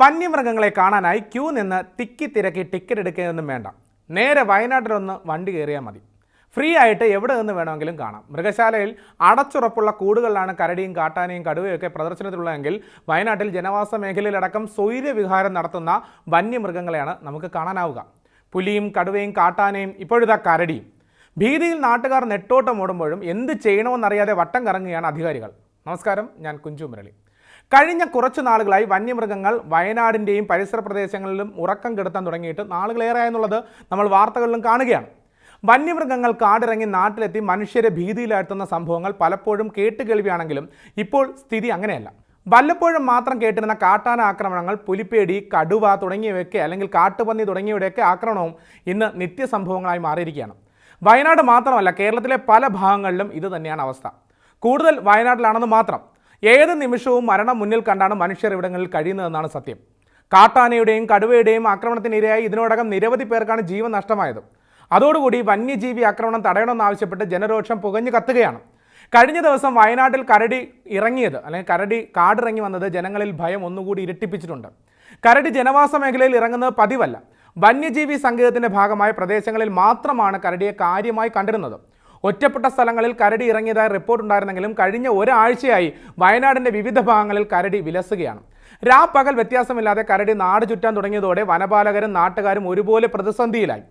വന്യമൃഗങ്ങളെ കാണാനായി ക്യൂ നിന്ന് തിക്കി തിരക്കി ടിക്കറ്റ് എടുക്കുകയൊന്നും വേണ്ട. നേരെ വയനാട്ടിലൊന്ന് വണ്ടി കയറിയാൽ മതി. ഫ്രീ ആയിട്ട് എവിടെ നിന്ന് വേണമെങ്കിലും കാണാം. മൃഗശാലയിൽ അടച്ചുറപ്പുള്ള കൂടുകളിലാണ് കരടിയും കാട്ടാനയും കടുവയൊക്കെ പ്രദർശനത്തിലുള്ളതെങ്കിൽ വയനാട്ടിൽ ജനവാസ മേഖലയിലടക്കം സ്വൈര്യവിഹാരം നടത്തുന്ന വന്യമൃഗങ്ങളെയാണ് നമുക്ക് കാണാനാവുക. പുലിയും കടുവയും കാട്ടാനയും ഇപ്പോഴിതാ കരടിയും. ഭീതിയിൽ നാട്ടുകാർ നെട്ടോട്ടം ഓടുമ്പോഴും എന്ത് ചെയ്യണമെന്നറിയാതെ വട്ടം കറങ്ങുകയാണ് അധികാരികൾ. നമസ്കാരം ഞാൻ കുഞ്ചു മുരളി കഴിഞ്ഞ കുറച്ച് നാളുകളായി വന്യമൃഗങ്ങൾ വയനാടിന്റെയും പരിസര പ്രദേശങ്ങളിലും ഉറക്കം കെടുത്താൻ തുടങ്ങിയിട്ട് നാളുകളേറെ എന്നുള്ളത് നമ്മൾ വാർത്തകളിലും കാണുകയാണ്. വന്യമൃഗങ്ങൾ കാടിറങ്ങി നാട്ടിലെത്തി മനുഷ്യരെ ഭീതിയിലാഴ്ത്തുന്ന സംഭവങ്ങൾ പലപ്പോഴും കേട്ടുകേൾവിയാണെങ്കിലും ഇപ്പോൾ സ്ഥിതി അങ്ങനെയല്ല. വല്ലപ്പോഴും മാത്രം കേട്ടിരുന്ന കാട്ടാന ആക്രമണങ്ങൾ പുലിപ്പേടി കടുവ തുടങ്ങിയവയൊക്കെ അല്ലെങ്കിൽ കാട്ടുപന്നി തുടങ്ങിയവയുടെയൊക്കെ ആക്രമണവും ഇന്ന് നിത്യസംഭവങ്ങളായി മാറിയിരിക്കുകയാണ്. വയനാട് മാത്രമല്ല കേരളത്തിലെ പല ഭാഗങ്ങളിലും ഇത് തന്നെയാണ് അവസ്ഥ. കൂടുതൽ വയനാട്ടിലാണെന്ന് മാത്രം. ഏത് നിമിഷവും മരണം മുന്നിൽ കണ്ടാണ് മനുഷ്യർ ഇവിടങ്ങളിൽ കഴിയുന്നതെന്നാണ് സത്യം. കാട്ടാനയുടെയും കടുവയുടെയും ആക്രമണത്തിനിരയായി ഇതിനോടകം നിരവധി പേർക്കാണ് ജീവൻ നഷ്ടമായത്. അതോടുകൂടി വന്യജീവി ആക്രമണം തടയണമെന്നാവശ്യപ്പെട്ട് ജനരോഷം പുകഞ്ഞു കത്തുകയാണ്. കഴിഞ്ഞ ദിവസം വയനാട്ടിൽ കരടി ഇറങ്ങിയത് അല്ലെങ്കിൽ കരടി കാടിറങ്ങി വന്നത് ജനങ്ങളിൽ ഭയം ഒന്നുകൂടി ഇരട്ടിപ്പിച്ചിട്ടുണ്ട്. കരടി ജനവാസ മേഖലയിൽ ഇറങ്ങുന്നത് പതിവല്ല. വന്യജീവി സങ്കേതത്തിന്റെ ഭാഗമായ പ്രദേശങ്ങളിൽ മാത്രമാണ് കരടിയെ കാര്യമായി കണ്ടിരുന്നത്. ഒറ്റപ്പെട്ട സ്ഥലങ്ങളിൽ കരടി ഇറങ്ങിയതായി റിപ്പോർട്ട് ഉണ്ടായിരുന്നെങ്കിലും കഴിഞ്ഞ ഒരാഴ്ചയായി വയനാടിന്റെ വിവിധ ഭാഗങ്ങളിൽ കരടി വിലസുകയാണ്. രാപ്പകൽ വ്യത്യാസമില്ലാതെ കരടി നാട് ചുറ്റാൻ തുടങ്ങിയതോടെ വനപാലകരും നാട്ടുകാരും ഒരുപോലെ പ്രതിസന്ധിയിലായി.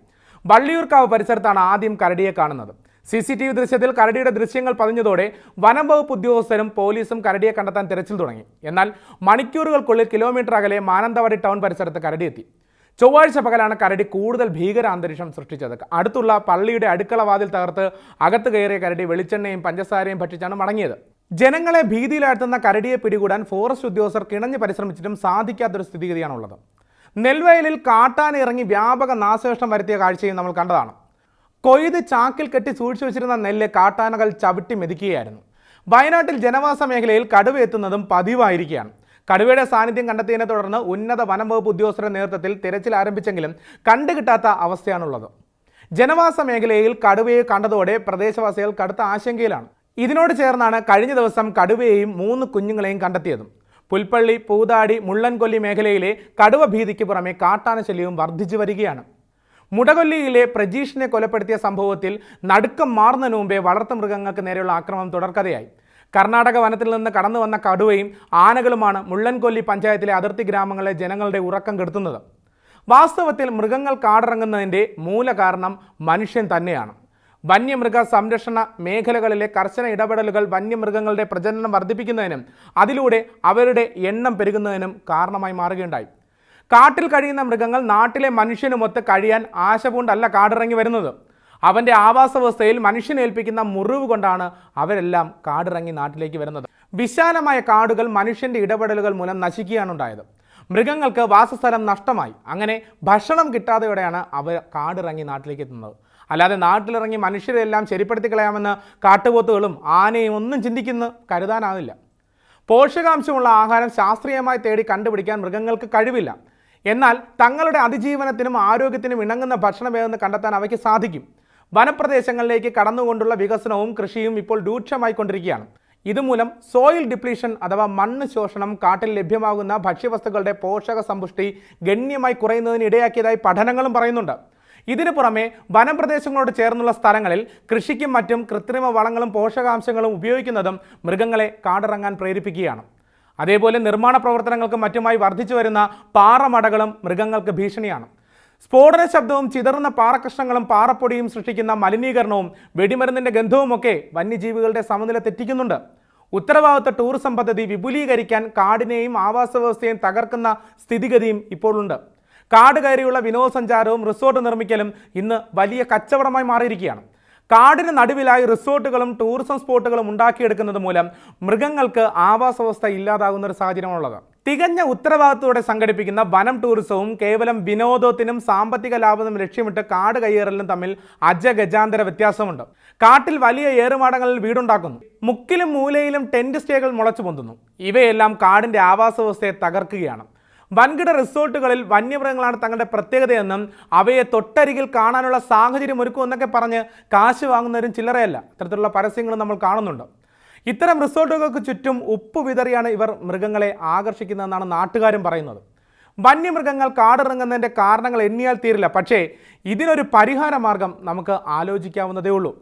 വള്ളിയൂർക്കാവ് പരിസരത്താണ് ആദ്യം കരടിയെ കാണുന്നത്. സി സി ടി വി ദൃശ്യത്തിൽ കരടിയുടെ ദൃശ്യങ്ങൾ പതിഞ്ഞതോടെ വനം വകുപ്പ് ഉദ്യോഗസ്ഥരും പോലീസും കരടിയെ കണ്ടെത്താൻ തിരച്ചിൽ തുടങ്ങി. എന്നാൽ മണിക്കൂറുകൾക്കുള്ളിൽ കിലോമീറ്റർ അകലെ മാനന്തവാടി ടൗൺ പരിസരത്ത് കരടിയെത്തി. ചൊവ്വാഴ്ച പകലാണ് കരടി കൂടുതൽ ഭീകര അന്തരീക്ഷം സൃഷ്ടിച്ചത്. അടുത്തുള്ള പള്ളിയുടെ അടുക്കള വാതിൽ തകർത്ത് അകത്ത് കയറിയ കരടി വെളിച്ചെണ്ണയും പഞ്ചസാരയും ഭക്ഷിച്ചാണ് മടങ്ങിയത്. ജനങ്ങളെ ഭീതിയിലാഴ്ത്തുന്ന കരടിയെ പിടികൂടാൻ ഫോറസ്റ്റ് ഉദ്യോഗസ്ഥർ കിണഞ്ഞ് പരിശ്രമിച്ചിട്ടും സാധിക്കാത്തൊരു സ്ഥിതിഗതിയാണുള്ളത്. നെൽവയലിൽ കാട്ടാൻ ഇറങ്ങി വ്യാപക നാശനഷ്ടം വരുത്തിയ കാഴ്ചയും നമ്മൾ കണ്ടതാണ്. കൊയ്ത് ചാക്കിൽ കെട്ടി സൂക്ഷിച്ചു വെച്ചിരുന്ന നെല്ല് കാട്ടാനകൾ ചവിട്ടി മെതിക്കുകയായിരുന്നു. വയനാട്ടിൽ ജനവാസ മേഖലയിൽ കടുവ എത്തുന്നതും പതിവായിരിക്കുകയാണ്. കടുവയുടെ സാന്നിധ്യം കണ്ടെത്തിയതിനെ തുടർന്ന് ഉന്നത വനം വകുപ്പ് ഉദ്യോഗസ്ഥരുടെ നേതൃത്വത്തിൽ തിരച്ചിൽ ആരംഭിച്ചെങ്കിലും കണ്ടുകിട്ടാത്ത അവസ്ഥയാണുള്ളത്. ജനവാസ മേഖലയിൽ കടുവയെ കണ്ടതോടെ പ്രദേശവാസികൾ കടുത്ത ആശങ്കയിലാണ്. ഇതിനോട് ചേർന്നാണ് കഴിഞ്ഞ ദിവസം കടുവയെയും മൂന്ന് കുഞ്ഞുങ്ങളെയും കണ്ടെത്തിയതും. പുൽപ്പള്ളി പൂതാടി മുള്ളൻകൊല്ലി മേഖലയിലെ കടുവ ഭീതിക്ക് പുറമെ കാട്ടാന ശല്യവും വർദ്ധിച്ചു വരികയാണ്. മുടകൊല്ലിയിലെ പ്രജീഷിനെ കൊലപ്പെടുത്തിയ സംഭവത്തിൽ നടുക്കം മാറുന്നതിന് മുമ്പേ വളർത്തുമൃഗങ്ങൾക്ക് നേരെയുള്ള ആക്രമണം തുടർക്കഥയായി. കർണാടക വനത്തിൽ നിന്ന് കടന്നു വന്ന കടുവയും ആനകളുമാണ് മുള്ളൻകൊല്ലി പഞ്ചായത്തിലെ അതിർത്തി ഗ്രാമങ്ങളിലെ ജനങ്ങളുടെ ഉറക്കം കെടുത്തുന്നത്. വാസ്തവത്തിൽ മൃഗങ്ങൾ കാടിറങ്ങുന്നതിന്റെ മൂല കാരണം മനുഷ്യൻ തന്നെയാണ്. വന്യമൃഗ സംരക്ഷണ മേഖലകളിലെ കർശന ഇടപെടലുകൾ വന്യമൃഗങ്ങളുടെ പ്രജനനം വർദ്ധിപ്പിക്കുന്നതിനും അതിലൂടെ അവരുടെ എണ്ണം പെരുകുന്നതിനും കാരണമായി മാറുകയുണ്ടായി. കാട്ടിൽ കഴിയുന്ന മൃഗങ്ങൾ നാട്ടിലെ മനുഷ്യനുമൊത്ത് കഴിയാൻ ആശ പൂണ്ടല്ല കാടിറങ്ങി വരുന്നത്. അവന്റെ ആവാസവ്യവസ്ഥയിൽ വ്യവസ്ഥയിൽ മനുഷ്യനെ ഏൽപ്പിക്കുന്ന മുറിവ് കൊണ്ടാണ് അവരെല്ലാം കാടിറങ്ങി നാട്ടിലേക്ക് വരുന്നത്. വിശാലമായ കാടുകൾ മനുഷ്യന്റെ ഇടപെടലുകൾ മൂലം നശിക്കുകയാണ് ഉണ്ടായത്. മൃഗങ്ങൾക്ക് വാസസ്ഥലം നഷ്ടമായി. അങ്ങനെ ഭക്ഷണം കിട്ടാതെയോടെയാണ് അവർ കാടിറങ്ങി നാട്ടിലേക്ക് എത്തുന്നത്. അല്ലാതെ നാട്ടിലിറങ്ങി മനുഷ്യരെല്ലാം ശരിപ്പെടുത്തി കളയാമെന്ന് കാട്ടുപോത്തുകളും ആനയും ഒന്നും ചിന്തിക്കുന്ന കരുതാനാവില്ല. പോഷകാംശമുള്ള ആഹാരം ശാസ്ത്രീയമായി തേടി കണ്ടുപിടിക്കാൻ മൃഗങ്ങൾക്ക് കഴിവില്ല. എന്നാൽ തങ്ങളുടെ അതിജീവനത്തിനും ആരോഗ്യത്തിനും ഇണങ്ങുന്ന ഭക്ഷണമേതെന്ന് കണ്ടെത്താൻ അവയ്ക്ക് സാധിക്കും. വനപ്രദേശങ്ങളിലേക്ക് കടന്നുകൊണ്ടുള്ള വികസനവും കൃഷിയും ഇപ്പോൾ രൂക്ഷമായിക്കൊണ്ടിരിക്കുകയാണ്. ഇതുമൂലം സോയിൽ ഡിപ്ലീഷൻ അഥവാ മണ്ണ് ശോഷണം കാട്ടിൽ ലഭ്യമാകുന്ന ഭക്ഷ്യവസ്തുക്കളുടെ പോഷക സമ്പുഷ്ടി ഗണ്യമായി കുറയുന്നതിന് ഇടയാക്കിയതായി പഠനങ്ങളും പറയുന്നുണ്ട്. ഇതിനു പുറമെ വനപ്രദേശങ്ങളോട് ചേർന്നുള്ള സ്ഥലങ്ങളിൽ കൃഷിക്കും മറ്റും കൃത്രിമ വളങ്ങളും പോഷകാംശങ്ങളും ഉപയോഗിക്കുന്നതും മൃഗങ്ങളെ കാടിറങ്ങാൻ പ്രേരിപ്പിക്കുകയാണ്. അതേപോലെ നിർമ്മാണ പ്രവർത്തനങ്ങൾക്കും മറ്റുമായി വർദ്ധിച്ചു വരുന്ന പാറമടകളും മൃഗങ്ങൾക്ക് ഭീഷണിയാണ്. സ്ഫോടന ശബ്ദവും ചിതറുന്ന പാറകഷ്ണങ്ങളും പാറപ്പൊടിയും സൃഷ്ടിക്കുന്ന മലിനീകരണവും വെടിമരുന്നിന്റെ ഗന്ധവുമൊക്കെ വന്യജീവികളുടെ സമനില തെറ്റിക്കുന്നുണ്ട്. ഉത്തരവാദിത്ത ടൂറിസം പദ്ധതി വിപുലീകരിക്കാൻ കാടിനെയും ആവാസ വ്യവസ്ഥയെയും തകർക്കുന്ന സ്ഥിതിഗതിയും ഇപ്പോഴുണ്ട്. കാട് കയറിയുള്ള വിനോദസഞ്ചാരവും റിസോർട്ട് നിർമ്മിക്കലും ഇന്ന് വലിയ കച്ചവടമായി മാറിയിരിക്കുകയാണ്. കാടിന് നടുവിലായി റിസോർട്ടുകളും ടൂറിസം സ്പോട്ടുകളും ഉണ്ടാക്കിയെടുക്കുന്നത് മൂലം മൃഗങ്ങൾക്ക് ആവാസ വ്യവസ്ഥ ഇല്ലാതാകുന്ന ഒരു സാഹചര്യമാണുള്ളത്. തികഞ്ഞ ഉത്തരവാദിത്തോടെ സംഘടിപ്പിക്കുന്ന വനം ടൂറിസവും കേവലം വിനോദത്തിനും സാമ്പത്തിക ലാഭത്തിനും ലക്ഷ്യമിട്ട് കാട് കയ്യേറലിനും തമ്മിൽ അജഗജാന്തര വ്യത്യാസമുണ്ട്. കാട്ടിൽ വലിയ ഏറുമാടങ്ങളിൽ വീടുണ്ടാക്കുന്നു. മുക്കിലും മൂലയിലും ടെന്റ് സ്റ്റേകൾ മുളച്ചു പൊന്തുന്നു. ഇവയെല്ലാം കാടിന്റെ ആവാസ വ്യവസ്ഥയെ തകർക്കുകയാണ്. വൻകിട റിസോർട്ടുകളിൽ വന്യമൃഗങ്ങളാണ് തങ്ങളുടെ പ്രത്യേകതയെന്നും അവയെ തൊട്ടരികിൽ കാണാനുള്ള സാഹചര്യം ഒരുക്കുമെന്നൊക്കെ പറഞ്ഞ് കാശ് വാങ്ങുന്നവരും ചില്ലറയല്ല. ഇത്തരത്തിലുള്ള പരസ്യങ്ങളും നമ്മൾ കാണുന്നുണ്ട്. ഇത്തരം റിസോർട്ടുകൾക്ക് ചുറ്റും ഉപ്പ് വിതറിയാണ് ഇവർ മൃഗങ്ങളെ ആകർഷിക്കുന്നതെന്നാണ് നാട്ടുകാരും പറയുന്നത്. വന്യമൃഗങ്ങൾ കാടിറങ്ങുന്നതിന്റെ കാരണങ്ങൾ എണ്ണിയാൽ തീരില്ല. പക്ഷേ ഇതിനൊരു പരിഹാര മാർഗം നമുക്ക് ആലോചിക്കാവുന്നതേ ഉള്ളൂ.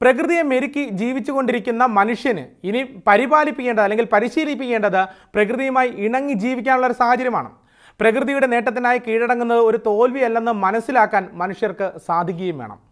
പ്രകൃതിയെ മെരുക്കി ജീവിച്ചുകൊണ്ടിരിക്കുന്ന മനുഷ്യന് ഇനി പരിപാലിപ്പിക്കേണ്ടത് അല്ലെങ്കിൽ പരിശീലിപ്പിക്കേണ്ടത് പ്രകൃതിയുമായി ഇണങ്ങി ജീവിക്കാനുള്ള ഒരു സാഹചര്യമാണ്. പ്രകൃതിയുടെ നേട്ടത്തിനായി കീഴടങ്ങുന്നത് ഒരു തോൽവിയല്ലെന്ന് മനസ്സിലാക്കാൻ മനുഷ്യർക്ക് സാധിക്കുകയും വേണം.